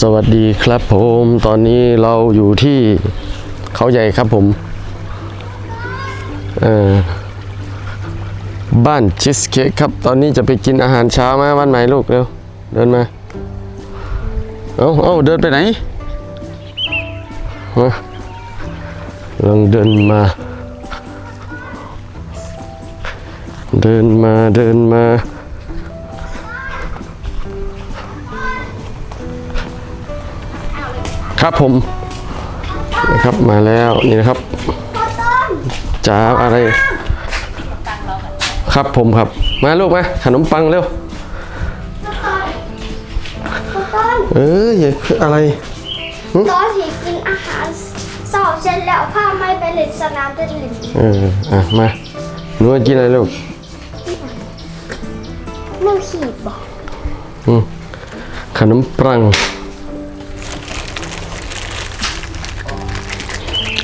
สวัสดีครับผมตอนนี้เราอยู่ที่เขาใหญ่ครับผมเออบ้านชิสเค้กครับ ตอนนี้จะไปกินอาหารเช้ามาวันไหนลูกเร็วเดินมาเอาเอาเดินไปไหนมาลองเดินมา เดินมาเดินมา ครับผมนะครับมาแล้วนี่นะครับจ้าอะไร ครับผมครับ มาลูกมาขนมปังเร็วเอ้ยอย่าอะไรตอนที่กินอาหารสอบเสร็จแล้วพาไม่ไปเล่นสนามเต้นลินเอออะมาหนูจะกินอะไรลูกนึ่งขีดบอกอืมขนมปัง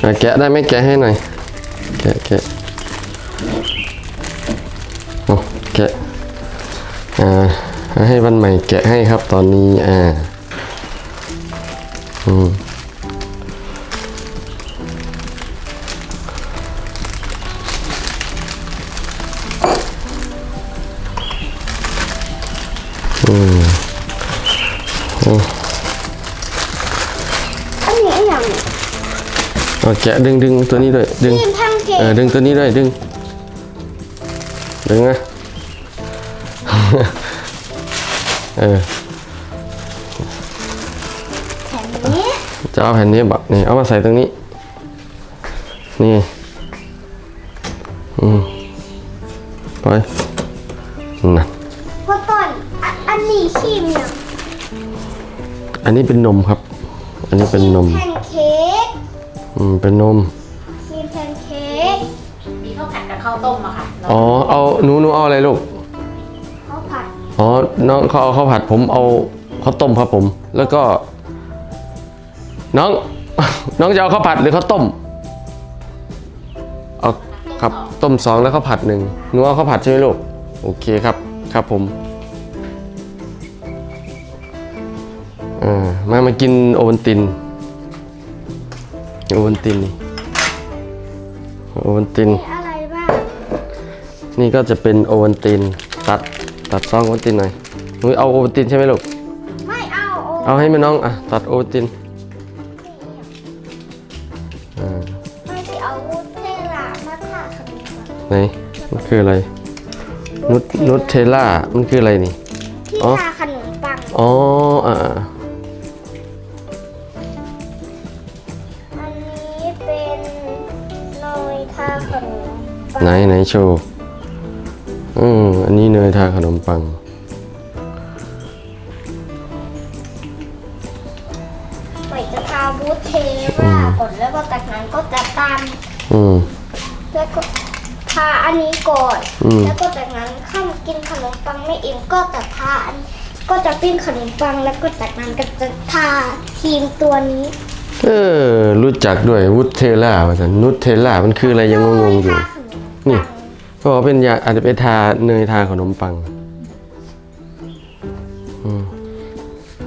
ะแกะได้ไหมแกะให้หน่อย แกะแกะโอ้แกะ อ่า ให้วันใหม่แกะให้ครับตอนนี้ อ่า อืม แกะดึงดึงตัวนี้ด้วยดึงทีมทางเกเออดึงตัวนี้ด้วยดึงดึงนะเออแถมนี้จะเอาแผ่นนี้บักนี่เอามาใส่ตรงนี้ นี่อืมไปนั่นพอตอนอันอันนี้ขีมเนี่ยอันนี้เป็นนมครับ อันนี้เป็นนมแพนเค้ก อืมเป็นนมครีมแพนเค้กมีข้าวผัดกับข้าวต้มอะค่ะแล้วอ๋อ เอาหนูหนูเอาอะไรลูก ข้าวผัดอ๋อ น้องเขาเอาข้าวผัดผมเอาข้าวต้มครับผม แล้วก็ น้อง น้องจะเอาข้าวผัดหรือข้าวต้ม เอาครับต้มสองแล้วข้าวผัดหนึ่งหนูเอาข้าวผัดใช่ไหมลูก โอเคครับ ครับผมอ่ามามากินโอวัลติน โอวัลตินนี่โอวัลติน มีอะไรบ้างนี่ก็จะเป็นโอวัลติน ตัดตัดซองโอวัลตินหน่อยหนูเอาโอวัลตินใช่ไหมลูก ไม่เอาโอเอาให้แม่น้องอะตัดโอวัลตินอ่าไม่ได้เอาวุ้นเทล่ามาทาขนมปังไหนมันคืออะไรนุตนุตเทล่ามันคืออะไรนี่ ที่อ๋อทาขนมปังอ๋ออ่า ไหนไหนโชว์อืมอันนี้เนยทาขนมปังไปจะทาบูธเทล่าก่อนแล้วก็จากนั้นก็จะตามอืม แล้วก็ทาอันนี้ก่อน อืม แล้วก็จากนั้นข้ามกินขนมปังไม่อิ่มก็จะทาอันก็จะปิ้งขนมปังแล้วก็จากนั้นก็จะทาครีมตัวนี้เออรู้จักด้วยวุฒเทล่าว่าสันนุตเทล่ามันคืออะไรยังงงๆอยู่ ทาข นมนี่ปังก็บอกว่าเป็นยาอาจจะไปทาเนยทาขนมปัง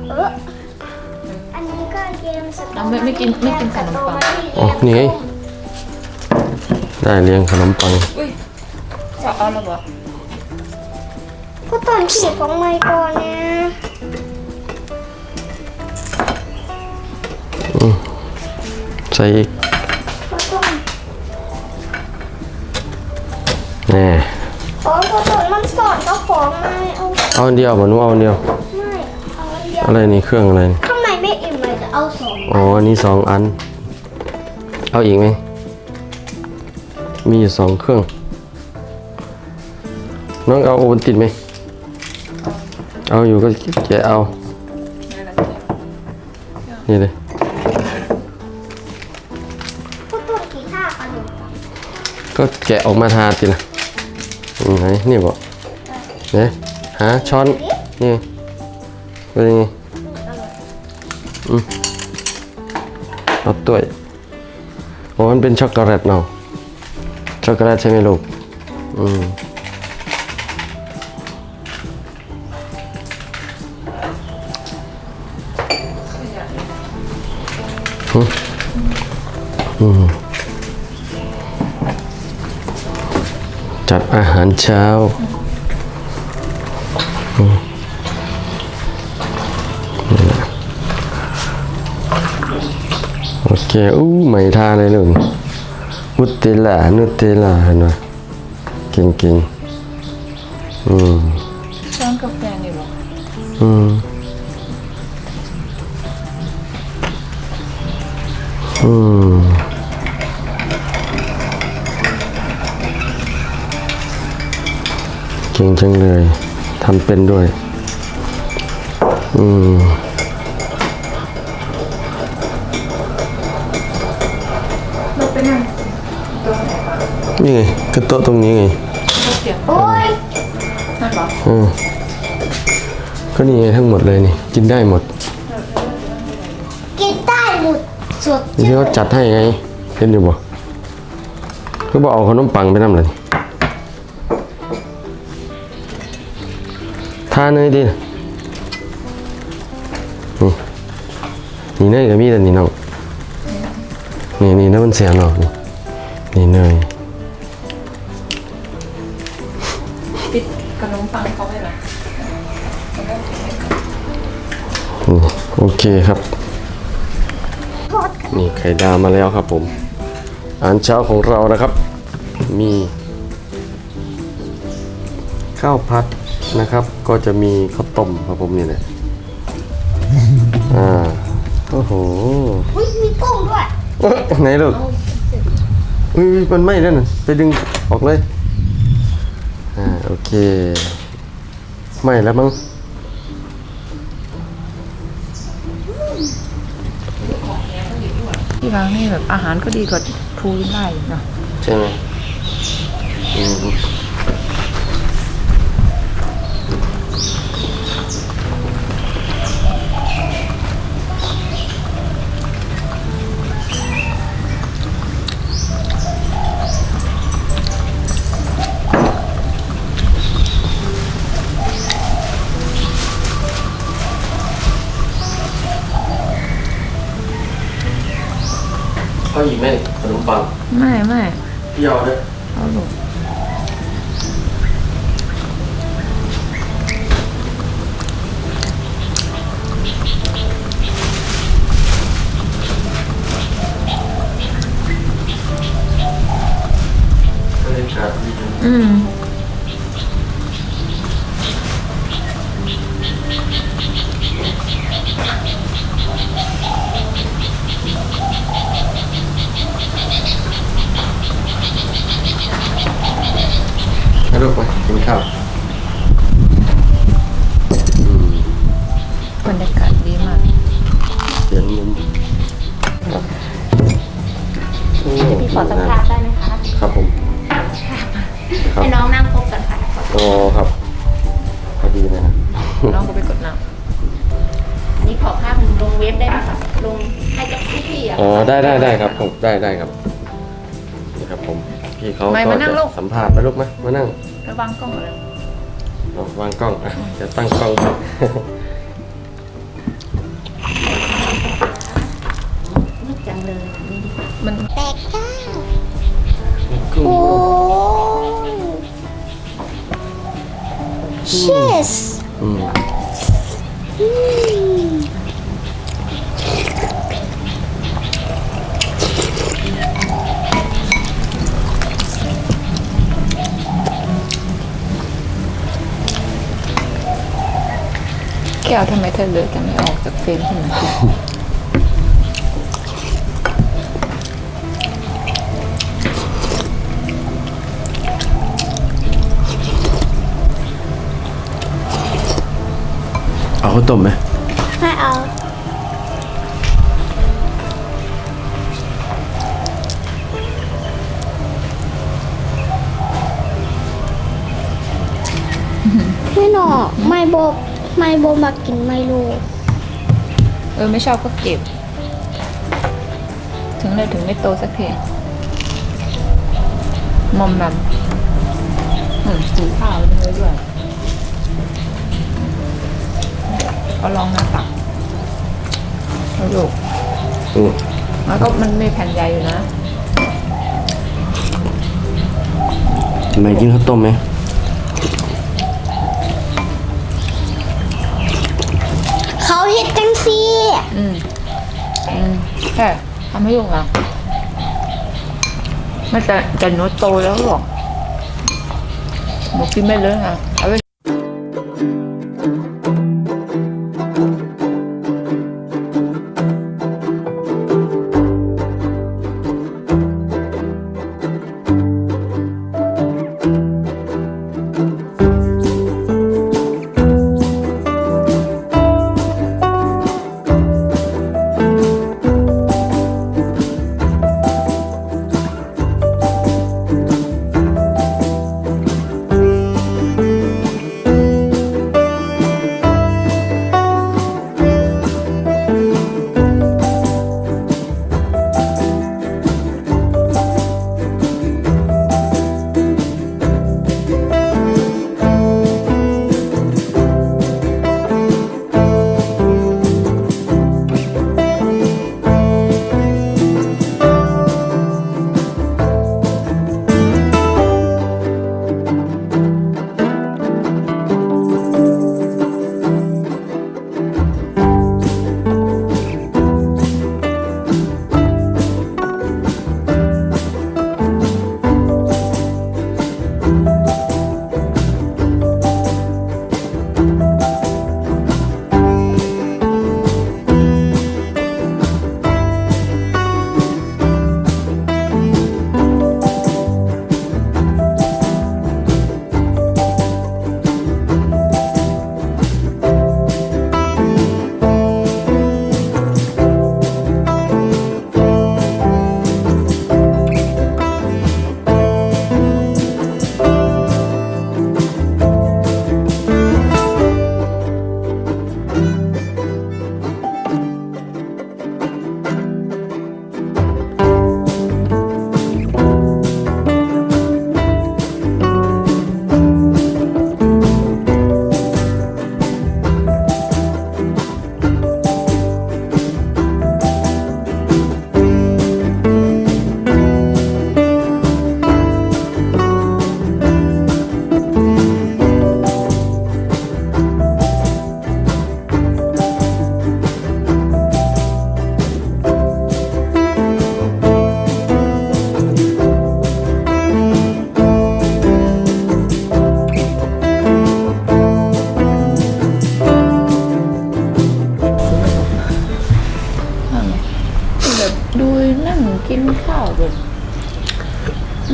เอออันนี้ก็เยมสตรอเราไม่ไม่กินไม่กินขนมปังอ๋อนี่ไงได้เรียงขนมปังอุ้ยจะเอาแล้วบอกก็ตอนขีดของไมค์ก่อนเนี่ยใส่อีกก็ แน่ขอก็ตอนมันสอนก็ของไม่เอาเอาอันเดียวบ่หนูเอาอันเดียว ไม่เอาอันเดียวอะไรนี่เครื่องอะไรนี่ข้างในไม่อิ่มเลยจะเอาสองอ๋ออันนี้สองอัน เอาอีกไหมมีอยู่สองเครื่อง น้องเอาโอวัลตินไหม เอาอยู่ก็แกะเอา นี่เลยก็ต้นกีท่าขนมปังก็แกะออกมาทาสินะอืม ไหนนี่บอกเนี่ยหาช้อนนี่เป็นยังไงอืมเอาตัวยโอ้มันเป็นช็อกโกแลตเนาะช็อกโกแลตใช่ไหมลูกอืมาหารเช้าอืมนี่แหละโอเคอู้ใหม่ทาเลยลูกนุตเตลล่านุตเตลล่าเห็นไหมเก่งๆอืมช้อนกาแฟนี่หรออืมอืม จังเลยทำเป็นด้วย อืมเราไปนั่งนี่ไงก็โต๊ะตรงนี้ไงเขาเสียงโอ้ยนั่นเหรออืมก็นี่ไงทั้งหมดเลยนี่ กินได้หมด กินได้หมดสดนี่ที่เขาจัดให้ไงเห็นอยู่บ่ก็บอกเอาขนมปังไปนำเลย ทาเนยดินี่นี่เนยก็มีแต่นี่น้องนี่นี่นั่นมันเสียงเนาะนี่นี่เนยปิดขนมปังเขาไว้เหรอนี่โอเคครับทอดนี่ไข่ดาวมาแล้วครับผมอาหารเช้าของเรานะครับ มี ข้าวพัด นะครับ ก็จะมีข้าวต้มครับผมนี่แหละอ่าโอ้โหอุ้ยมีกุ้งด้วยเอ๊ะไหนลูกอุ้ยมันไหม้แล้วน่ะไปดึงออกเลยอ่าโอเคไหม้แล้วมั้งที่ร้านนี่แบบอาหารก็ดีกว่าทูได้เนาะใช่ไหมอืม ไม่ไพี่ขอสัมภาษณ์ได้ไหมคะ ครับผมครับให้น้องนั่งพบกันค่ะอ๋อครับพอดีนะน้องก็ไปกดน้ำอันนี้ขอภาพลงเว็บได้ไหมคะลงให้กับพี่ๆอะอ๋อได้ได้ได้ครับผมได้ได้ครับนี่ครับผมพี่เขาไม่ก็มานั่งจะลูก สัมภาษณ์ไปลูกไหมมานั่งระวังกล้องเลยเอาวางกล้องอะจะตั้งกล้อง มันแตกจ้ากุ้งโอ้ย cheers อืมอืมแก้วทำไมเธอเลือกจะไม่ออกจากเฟรมขึ้นมาเอ ข้าวต้มไหมไม่เอา ไม่หนอไม่โบไม่โบมากินไมโลเออไม่ชอบก็เก็บ ถึงเลยถึงไม่โตสักทีมอมแมมเหมือนสูข้าวเลยด้วย เอาลองหน้าตักเอาลูกอืมแล้วก็มันมีแผ่นใหญ่อยู่นะทำไมกินข้าวต้มไหมเขาเฮ็ดจังซี่อืมอืมแค่ทำให้ลูกอะไม่แต่แต่หนูโตแล้วหรอกหนูกินไม่เลยอะเอ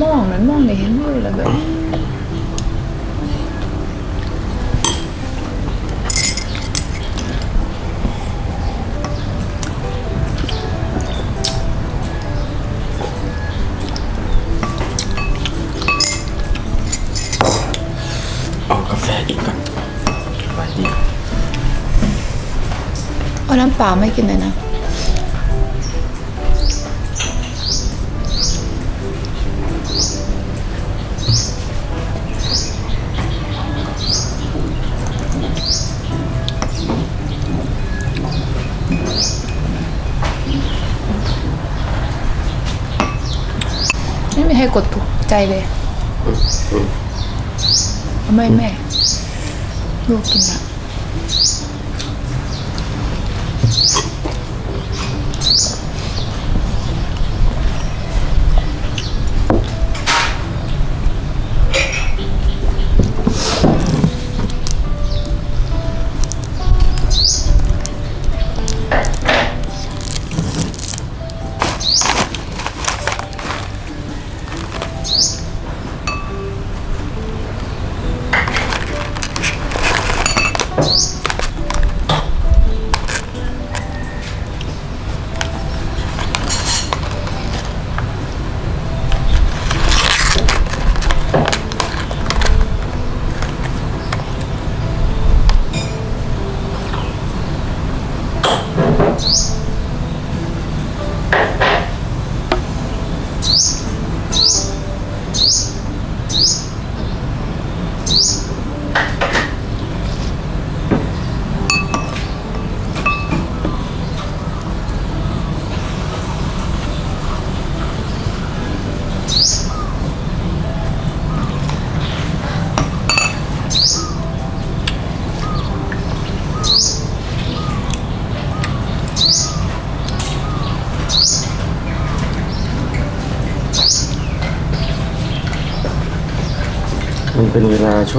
มองนั้นมองไม่เห็นเลยแล้วแบบเอากาแฟอีกก่อนไปดีเอาน้ำเปล่าไม่กินเลยนะ ให้กดถูกใจเลยไม่แม่ลูกกินละ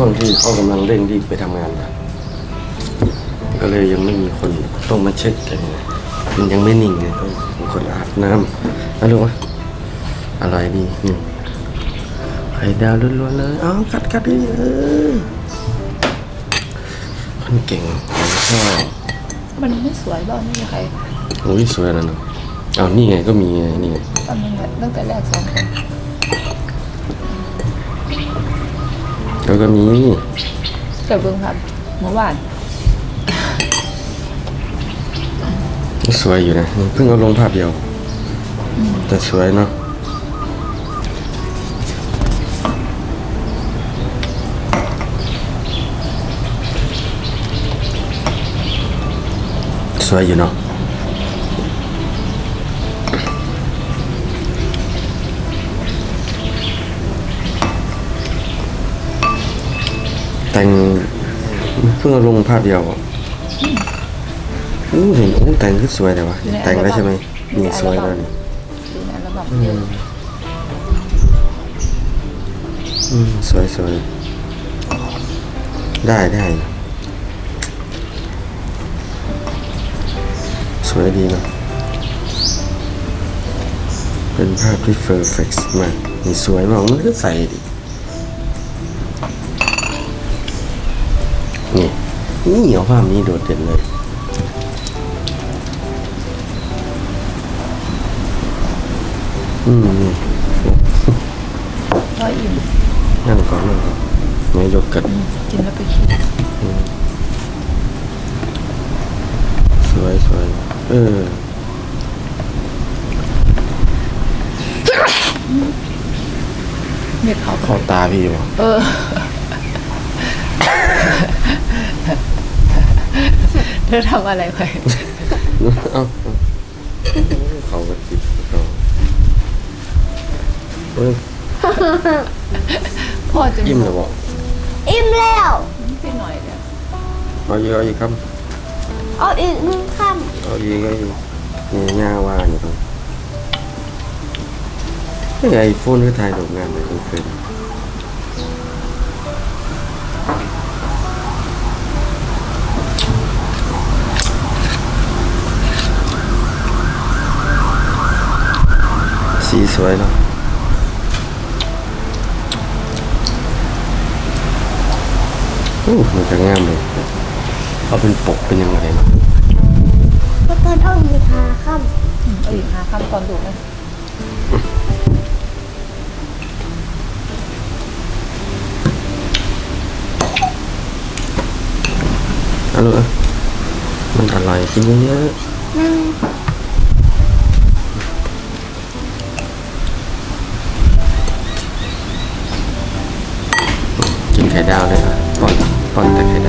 ช่วงที่เขากำลังเร่งรีบไปทำงานนะก็เลยยังไม่มีคนต้องมาเช็คกันมันยังไม่นิ่งไงต้องมีคนอาบน้ำนะลูกวะอะไรดีนี่ไข่ดาวล้วนๆเลยเอากัดกัดดิเออคนเก่งผมชอบมันไม่สวยบ้างไม่มีใครโอ้ยสวยแล้วเนาะเอานี่ไงก็มีไงนี่ไงตอนนั้นแหละตั้งแต่แรกสองคน แล้วก็มีเกิดเบิ่งครับเมื่อวานสวยอยู่นะนี่เพิ่งเอาลงภาพเดียว แต่สวยเนาะสวยอยู่เนาะ แต่งเพิ่งลงภาพเดียวอะอู้เห็นอู้แต่งคือสวยแต่วะแต่งได้ใช่ไหมนี่สวยแล้วนี่ดูในอัลบั้มเดียอืมสวยสวยได้ได้สวยดีเนะเป็นภาพที่เฟอร์เฟกต์มากนี่สวยมากมันก็ใส่ดิ นี่เอาภาพนี้โดดเด่นเลยอืมนี่ก็อิ่มนั่งก่อนนั่งก่อนไม่ยกกัดกินแล้วไปคิดสวยสวยเออเม็ดเขาเข้าตาพี่ป่ะเออ เธอทำอะไรไปเอาเขาก็ติดเขาเฮ้ยพ่อจะยิ้มหรือเปลยบอกอิ่มแล้วไปหน่อยเดียวเอาอีกเอาอีกครับเอาอีกหนึ่งคเอาอีกเอาอีกนี่ย่าว่าอยู่ตรงไอโฟนคือถ่ายดอกงานเลยต้อเป็น สีสวยเนาะโอ้มันจะงามเลยเอาเป็นปกเป็นยังไงเนาะำก็ต้องเอาอีกห้าคอืมเอาอีกหาคำตอนดูนะเอาลูกเอามันอร่อยกินเยอะำนั่งๆกินไดาวเลยอะปอนปอนแต่ไข่ดาว